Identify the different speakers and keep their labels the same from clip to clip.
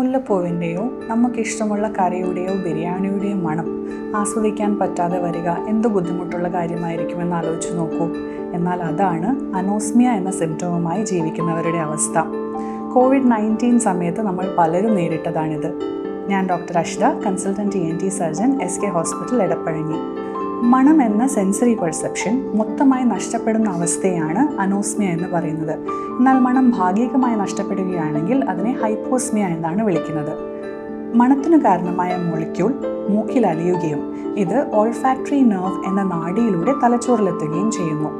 Speaker 1: മുല്ലപ്പൂവിന്റെയോ നമുക്കിഷ്ടമുള്ള കറിയുടെയോ ബിരിയാണിയുടെയോ മണം ആസ്വദിക്കാൻ പറ്റാതെ വരിക എന്ത് ബുദ്ധിമുട്ടുള്ള കാര്യമായിരിക്കുമെന്ന് ആലോചിച്ച് നോക്കൂ. എന്നാൽ അതാണ് അനോസ്മിയ എന്ന സിംറ്റവുമായി ജീവിക്കുന്നവരുടെ അവസ്ഥ. കോവിഡ് നയന്റീൻ സമയത്ത് നമ്മൾ പലരും നേരിട്ടതാണിത്. ഞാൻ doctor Ashitha consultant N T surgeon S K hospital Edappazhanji. മണം എന്ന സെൻസറി പെർസെപ്ഷൻ മൊത്തമായി നഷ്ടപ്പെടുന്ന അവസ്ഥയാണ് അനോസ്മിയ എന്ന് പറയുന്നത്. എന്നാൽ മണം ഭാഗികമായി നഷ്ടപ്പെടുകയാണെങ്കിൽ അതിനെ ഹൈപ്പോസ്മിയ എന്നാണ് വിളിക്കുന്നത്. മണത്തിനു കാരണമായ മോളിക്യൂൾ മൂക്കിൽ അലിയുകയും ഇത് ഓൾഫാക്ടറി നെർവ് എന്ന നാഡിയിലൂടെ തലച്ചോറിലെത്തുകയും ചെയ്യുന്നു.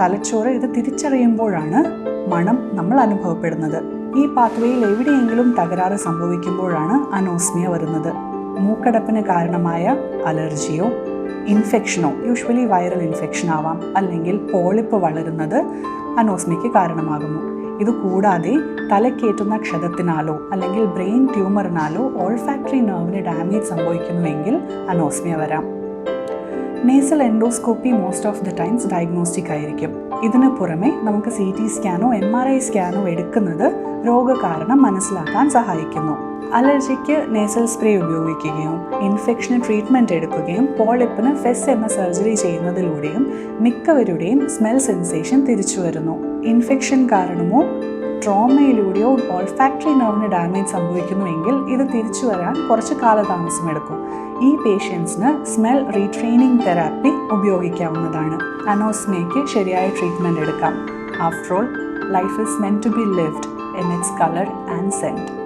Speaker 1: തലച്ചോറ് ഇത് തിരിച്ചറിയുമ്പോഴാണ് മണം നമ്മൾ അനുഭവപ്പെടുന്നത്. ഈ പാത്വയിൽ എവിടെയെങ്കിലും തകരാറ് സംഭവിക്കുമ്പോഴാണ് അനോസ്മിയ വരുന്നത്. മൂക്കടപ്പിന് കാരണമായ അലർജിയോ ഇൻഫെക്ഷനോ യൂഷ്വലി വൈറൽ ഇൻഫെക്ഷൻ ആവാം അല്ലെങ്കിൽ പോളിപ്പ് വളരുന്നത് അനോസ്മിക്ക് കാരണമാകുന്നു. ഇത് കൂടാതെ തലക്കേറ്റുന്ന ക്ഷതത്തിനാലോ അല്ലെങ്കിൽ ബ്രെയിൻ ട്യൂമറിനാലോ ഓൾഫാക്ടറി നെർവിന് ഡാമേജ് സംഭവിക്കുന്നുവെങ്കിൽ അനോസ്മിയ വരാം. Nasal endoscopy most of the times diagnostic ആയിരിക്കും. ഇതിന് പുറമെ നമുക്ക് സി ടി സ്കാനോ എം ആർ ഐ സ്കാനോ എടുക്കുന്നത് രോഗകാരണം മനസ്സിലാക്കാൻ സഹായിക്കുന്നു. അലർജിക്ക് നേസൽ സ്പ്രേ ഉപയോഗിക്കുകയും ഇൻഫെക്ഷന് ട്രീറ്റ്മെന്റ് എടുക്കുകയും പോളിപ്പിന് ഫെസ് എന്ന സർജറി ചെയ്യുന്നതിലൂടെയും മിക്കവരുടെയും സ്മെൽ സെൻസേഷൻ തിരിച്ചു വരുന്നു. ഇൻഫെക്ഷൻ കാരണമോ ട്രോമയിലൂടെയോ ഓൾഫാക്ടറി നെർവിന് ഡാമേജ് സംഭവിക്കുന്നുവെങ്കിൽ ഇത് തിരിച്ചു വരാൻ കുറച്ച് കാലതാമസമെടുക്കും. ഈ പേഷ്യൻസിന് സ്മെൽ റീട്രെയിനിങ് തെറാപ്പി ഉപയോഗിക്കാവുന്നതാണ്. അനോസ്മയ്ക്ക് ശരിയായ ട്രീറ്റ്മെന്റ് എടുക്കാം. After all life is meant to be lived in its colour and scent